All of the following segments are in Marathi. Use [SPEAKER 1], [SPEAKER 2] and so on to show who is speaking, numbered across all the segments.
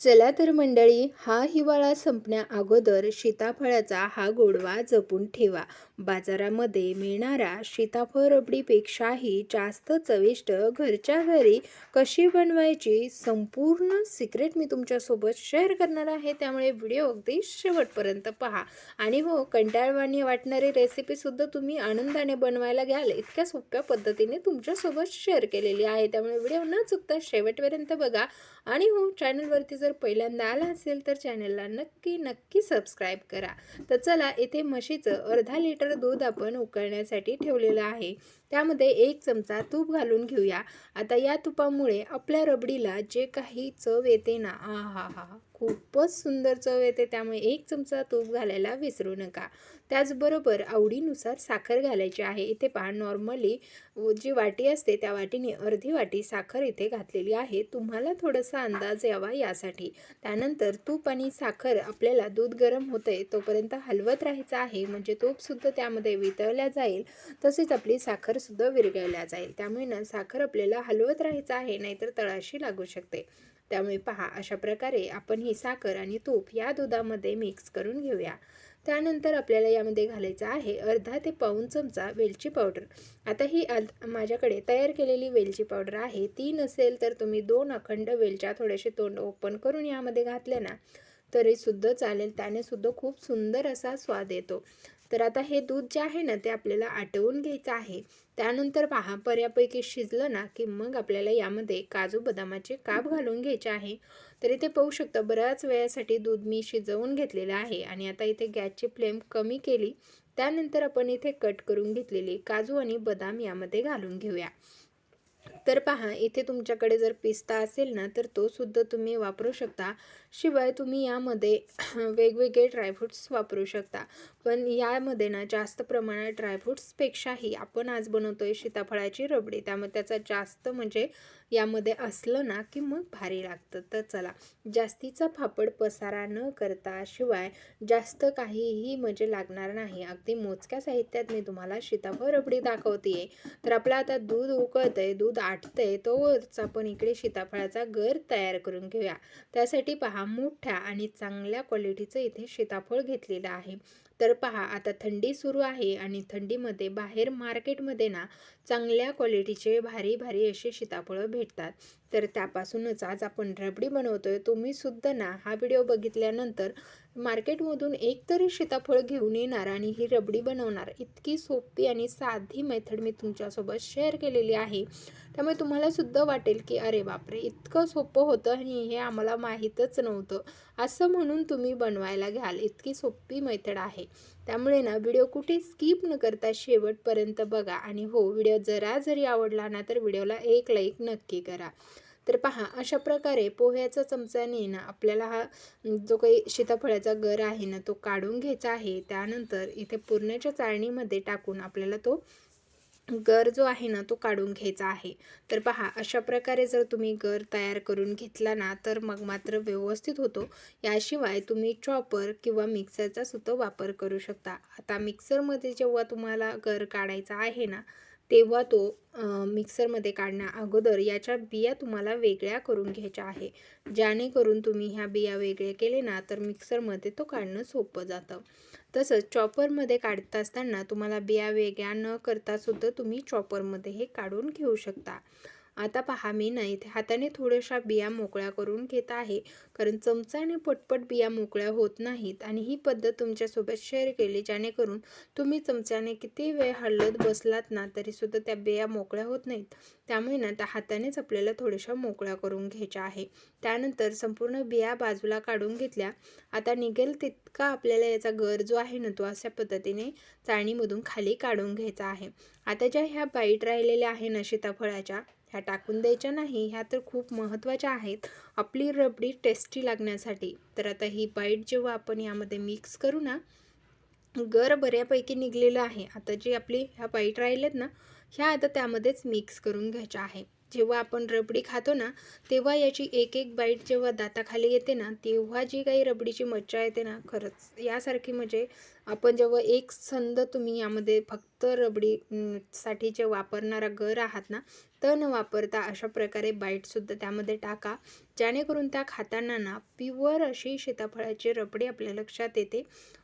[SPEAKER 1] चला तर मंडळी हा हिवाळा संपण्या अगोदर सीताफळाचा हा गोडवा जपून ठेवा. बाजारामध्ये मिळणारा सीताफळ रबडीपेक्षाही जास्त चविष्ट घरच्या घरी कशी बनवायची संपूर्ण सिक्रेट मी तुमच्यासोबत शेअर करणार आहे. त्यामुळे व्हिडिओ अगदी शेवटपर्यंत पहा. आणि हो कंटाळवाणी वाटणारी रेसिपीसुद्धा तुम्ही आनंदाने बनवायला घ्याल. इतक्या सोप्या पद्धतीने तुमच्यासोबत शेअर केलेली आहे. त्यामुळे व्हिडिओ न चुकता शेवटपर्यंत बघा. आणि हो चॅनलवरती जर जर पहिल्यांदा आला असेल तर चॅनलला नक्की नक्की सबस्क्राईब करा. तर चला इथे म्हशीचं अर्धा लिटर दूध आपण उकळण्यासाठी ठेवलेलं आहे. त्यामध्ये एक चमचा तूप घालून घेऊया. आता या तुपामुळे आपल्या रबडीला जे काही चव येते ना आ हा हा खूपच सुंदर चव येते. त्यामुळे एक चमचा तूप घालायला विसरू नका. त्याचबरोबर आवडीनुसार साखर घालायची आहे. इथे पहा नॉर्मली जी वाटी असते त्या वाटीने अर्धी वाटी साखर इथे घातलेली आहे. तुम्हाला थोडासा अंदाज यावा यासाठी. त्यानंतर तूप आणि साखर आपल्याला दूध गरम होते तोपर्यंत हलवत राहायचं आहे. म्हणजे तूपसुद्धा त्यामध्ये वितळल्या जाईल. तसेच आपली साखर साखरसुद्धा विरघळल्या जाईल. त्यामुळे ना साखर आपल्याला हलवत राहायचं आहे नाहीतर तळाशी लागू शकते. त्यामुळे पहा अशा प्रकारे आपण ही साखर आणि तूप या दुधामध्ये मिक्स करून घेऊया. त्यानंतर आपल्याला यामध्ये घालायचं आहे अर्धा ते पाऊन चमचा वेलची पावडर. आता ही माझ्याकडे तयार केलेली वेलची पावडर आहे. ती नसेल तर तुम्ही दोन अखंड वेलच्या थोडेसे तोंड ओपन करून यामध्ये घातले ना तरीसुद्धा चालेल. त्याने सुद्धा खूप सुंदर असा स्वाद येतो. तर आता हे दूध जे आहे ना ते आपल्याला आटवून घ्यायचं आहे. त्यानंतर पहा बऱ्यापैकी शिजलं ना की मग आपल्याला यामध्ये काजू बदामाचे काप घालून घ्यायचे आहे. तर इथे पाहू शकता बऱ्याच वेळासाठी दूध मी शिजवून घेतलेलं आहे आणि आता इथे गॅसची फ्लेम कमी केली. त्यानंतर आपण इथे कट करून घेतलेले काजू आणि बदाम यामध्ये घालून घेऊया. तर पहा इथे तुमच्याकडे जर पिस्ता असेल ना तर तो सुद्धा तुम्ही वापरू शकता. शिवाय तुम्ही यामध्ये वेगवेगळे ड्रायफ्रूट्स वापरू शकता. पण यामध्ये ना जास्त प्रमाणात ड्रायफ्रूट्सपेक्षाही आपण आज बनवतो आहे सीताफळाची रबडी. त्यामुळे त्याचा जास्त म्हणजे यामध्ये असलं ना की मग भारी लागतं. तर चला जास्तीचा फापड पसारा न करता शिवाय जास्त काहीही म्हणजे लागणार नाही. अगदी मोजक्या साहित्यात मी तुम्हाला सीताफळ रबडी दाखवते तर आपलं आता दूध उकळतं आहे दूध आटतं तोच आपण इकडे सीताफळाचा गर तयार करून घेऊया. त्यासाठी पहा मोठ्या आणि चांगल्या क्वालिटीचं इथे सीताफळ घेतलेलं आहे. तर पहा आता थंडी सुरू आहे आणि थंडीमध्ये बाहेर मार्केटमध्ये ना चांगल्या क्वालिटीचे भारी भारी असे सीताफळं भेटतात. तर त्यापासूनच आज आपण रबडी बनवतोय. तुम्ही सुद्धा ना हा व्हिडिओ बघितल्यानंतर मार्केटमधून एक तरी सीताफळ घेऊन येणार आणि ही रबडी बनवणार. इतकी सोपी आणि साधी मेथड मी तुमच्यासोबत शेअर केलेली आहे. त्यामुळे तुम्हाला सुद्धा वाटेल की अरे बापरे इतकं सोपं होतं आणि हे आम्हाला माहीतच नव्हतं. असं म्हणून तुम्ही बनवायला घ्याल. इतकी सोपी मेथड आहे. त्यामुळे ना व्हिडिओ कुठे स्किप न करता शेवटपर्यंत बघा. आणि हो व्हिडिओ जरा जरी आवडला ना तर व्हिडिओला एक लाईक नक्की करा. तर पहा अशा प्रकारे पोह्याचा चमचाने ना आपल्याला हा जो काही सीताफळाचा गर आहे ना तो काढून घ्यायचा आहे. त्यानंतर इथे पुरण्याच्या चाळणीमध्ये टाकून आपल्याला तो गर जो आहे ना तो काढून घ्यायचा आहे. तर पहा अशा प्रकारे जर तुम्ही गर तयार करून घेतला ना तर मग मात्र व्यवस्थित होतो. याशिवाय तुम्ही चॉपर किंवा मिक्सरचा सुद्धा वापर करू शकता. आता मिक्सरमध्ये जेव्हा तुम्हाला गर काढायचा आहे ना तेव्हा तो मिक्सरमध्ये काढण्या अगोदर याच्या बिया तुम्हाला वेगळ्या करून घ्यायच्या आहे. जेणेकरून तुम्ही ह्या बिया वेगळे केले ना तर मिक्सरमध्ये तो काढणं सोपं जातं. तसंच चॉपरमध्ये काढत असताना तुम्हाला बिया वेगळ्या न करता सुद्धा तुम्ही चॉपरमध्ये हे काढून घेऊ शकता. आता पहा मी ना इथे हाताने थोड्याशा बिया मोकळ्या करून घेत आहे. कारण चमचाने पटपट बिया मोकळ्या होत नाहीत आणि ही पद्धत तुमच्यासोबत शेअर केली जेणेकरून तुम्ही चमच्याने किती वेळ हलत बसलात ना तरीसुद्धा त्या बिया मोकळ्या होत नाहीत. त्यामुळे ना त्या हातानेच आपल्याला थोड्याशा मोकळ्या करून घ्यायच्या आहे. त्यानंतर संपूर्ण बिया बाजूला काढून घेतल्या. आता निघेल तितका आपल्याला याचा गर जो आहे ना तो अशा पद्धतीने चाळणीमधून खाली काढून घ्यायचा आहे. आता ज्या ह्या बाईट राहिलेल्या आहे ना सीताफळाच्या ह्या टाकून द्यायच्या नाही ह्या तर खूप महत्त्वाच्या आहेत. आपली रबडी टेस्टी लागण्यासाठी. तर आता ही बाईट जेव्हा आपण यामध्ये मिक्स करू ना गर बऱ्यापैकी निघलेलं आहे. आता जी आपली ह्या बाईट राहिलेत ना ह्या आता त्यामध्येच मिक्स करून घ्यायच्या आहे. जेव्हा आपण रबडी खातो ना तेव्हा याची एक एक बाईट जेव्हा दाताखाली येते ना तेव्हा जी काही रबडीची मज्जा येते ना खरंच यासारखी म्हणजे आपण जेव्हा एक संद तुम्ही यामध्ये फक्त रबडी साठी जे वापरणारा गर आहात ना तर न वापरता अशा प्रकारे बाईटसुद्धा त्यामध्ये टाका. जेणेकरून त्या खाताना ना प्युअर अशी सीताफळाची रबडी आपल्या लक्षात येते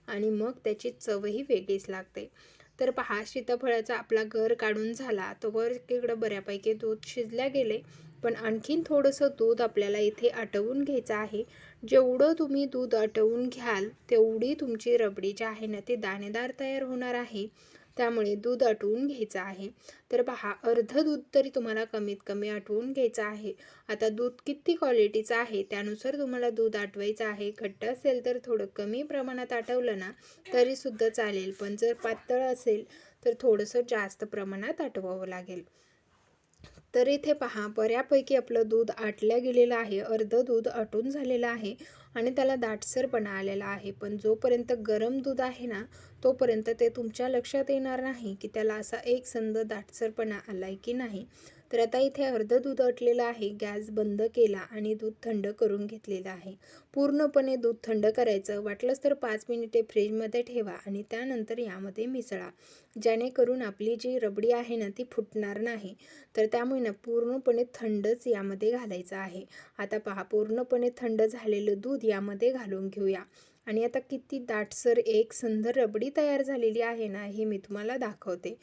[SPEAKER 1] आणि मग त्याची चवही वेगळीच लागते. तर पहा सीताफळाचा आपला गर काढून झाला. तोवर इकडं बऱ्यापैकी दूध शिजल्या गेले. पण आणखीन थोडंसं दूध आपल्याला इथे आटवून घ्यायचं आहे. जेवढं तुम्ही दूध आटवून घ्याल तेवढी तुमची रबडी जी आहे ना ती दाणेदार तयार होणार आहे. त्यामुळे दूध आटवून घ्यायचं आहे. तर पहा अर्ध दूध तरी तुम्हाला कमीत कमी आटवून घ्यायचं आहे. आता दूध किती क्वालिटीचं आहे त्यानुसार तुम्हाला दूध आटवायचं आहे. घट्ट असेल तर थोडं कमी प्रमाणात आटवलं ना तरीसुद्धा चालेल. पण जर पातळ असेल तर थोडंसं जास्त प्रमाणात आटवावं लागेल. तर इथे पहा बऱ्यापैकी आपलं दूध आटल्या गेलेलं आहे अर्ध दूध आटून झालेलं आहे आणि त्याला दाटसरपणा आलेला आहे. पण जोपर्यंत गरम दूध आहे ना तोपर्यंत ते तुमच्या लक्षात येणार नाही की त्याला असा एक संद दाटसरपणा आला आहे की नाही. तर आता इथे अर्ध दूध अटलेलं आहे गॅस बंद केला आणि दूध थंड करून घेतलेलं आहे. पूर्णपणे दूध थंड करायचं वाटलंच तर पाच मिनिटे फ्रीजमध्ये ठेवा आणि त्यानंतर यामध्ये मिसळा. जेणेकरून आपली जी रबडी आहे ना ती फुटणार नाही. तर त्यामुळे ना पूर्णपणे थंडच यामध्ये घालायचं आहे. आता पहा पूर्णपणे थंड झालेलं दूध यामध्ये घालून घेऊया. आणि आता किती दाटसर एक सुंदर रबडी तयार झालेली आहे ना हे मी तुम्हाला दाखवते.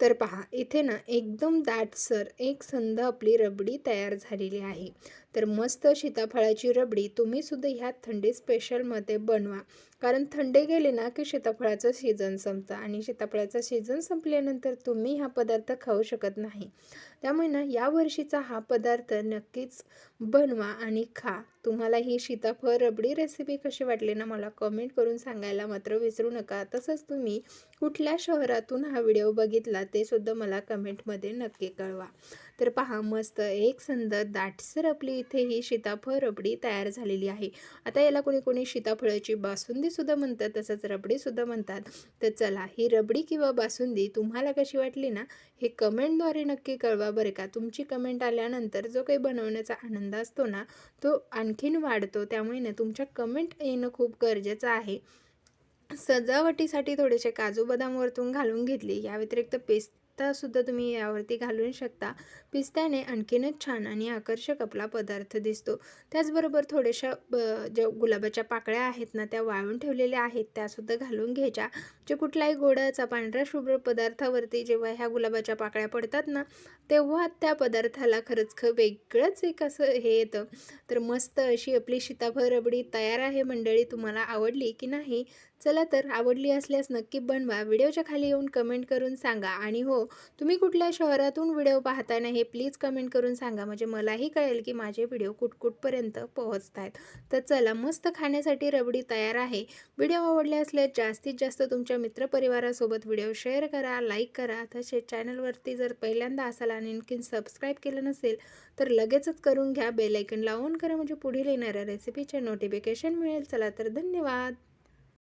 [SPEAKER 1] तर पहा इथे ना एकदम दाटसर एक संध आपली रबडी तयार झालेली आहे. तर मस्त सीताफळाची रबडी तुम्हीसुद्धा ह्या थंडी स्पेशलमध्ये बनवा. कारण थंडी गेले ना की सीताफळाचं सीझन संपतं आणि सीताफळाचं सीझन संपल्यानंतर तुम्ही हा पदार्थ खाऊ शकत नाही. त्यामुळे ना या वर्षीचा हा पदार्थ नक्कीच बनवा आणि खा. तुम्हाला ही सीताफळ रबडी रेसिपी कशी वाटली ना मला कमेंट करून सांगायला मात्र विसरू नका. तसंच तुम्ही कुठल्या शहरातून हा व्हिडिओ बघितला ते सुद्धा मला कमेंटमध्ये नक्की कळवा. तर पहा मस्त एक संद दाटसर आपली इथे ही सीताफळ रबडी तयार झालेली आहे. आता याला कोणी कोणी सीताफळाची बासुंदीसुद्धा म्हणतात तसंच रबडीसुद्धा म्हणतात. तर चला ही रबडी किंवा बासुंदी तुम्हाला कशी वाटली ना हे कमेंटद्वारे नक्की कळवा बरं का. तुमची कमेंट आल्यानंतर जो काही बनवण्याचा आनंद असतो ना तो आणखीन वाढतो. त्यामुळे ना तुमच्या कमेंट येणं खूप गरजेचं आहे. सजावटीसाठी थोडेसे काजू बदाम वरतून घालून घेतली. या व्यतिरिक्त पेस्ट पिस्तासुद्धा तुम्ही यावरती घालून शकता. पिस्त्याने आणखीनच छान आणि आकर्षक आपला पदार्थ दिसतो. त्याचबरोबर थोड्याशा ब ज्या गुलाबाच्या पाकळ्या आहेत ना त्या वाळून ठेवलेल्या आहेत. त्यासुद्धा घालून घ्यायच्या. जे कुठलाही गोडाचा पांढऱ्या शुभ्र पदार्थावरती जेव्हा ह्या गुलाबाच्या पाकळ्या पडतात ना तेव्हा त्या पदार्थाला खरंच ख वेगळंच एक असं हे येतं. तर मस्त अशी आपली सीताफळ रबडी तयार आहे मंडळी तुम्हाला आवडली की नाही? चला तर आवडली असल्यास नक्की बनवा. व्हिडिओच्या खाली येऊन कमेंट करून सांगा. आणि हो तुम्ही कुठल्या शहरातून व्हिडिओ पाहताय ना हे प्लीज कमेंट करून सांगा. म्हणजे मलाही कळेल की माझे व्हिडिओ कुठकुठपर्यंत पोहोचत आहेत तर चला मस्त खाण्यासाठी रबडी तयार आहे. व्हिडिओ आवडले असल्यास जास्तीत जास्त तुमच्या मित्रपरिवारासोबत व्हिडिओ शेअर करा लाईक करा. तसेच चॅनलवरती जर पहिल्यांदा असाल आणि आणखीन सबस्क्राईब केलं नसेल तर लगेचच करून घ्या. बेलायकनला लावून करा. म्हणजे पुढील येणाऱ्या रेसिपीचे नोटिफिकेशन मिळेल. चला तर धन्यवाद.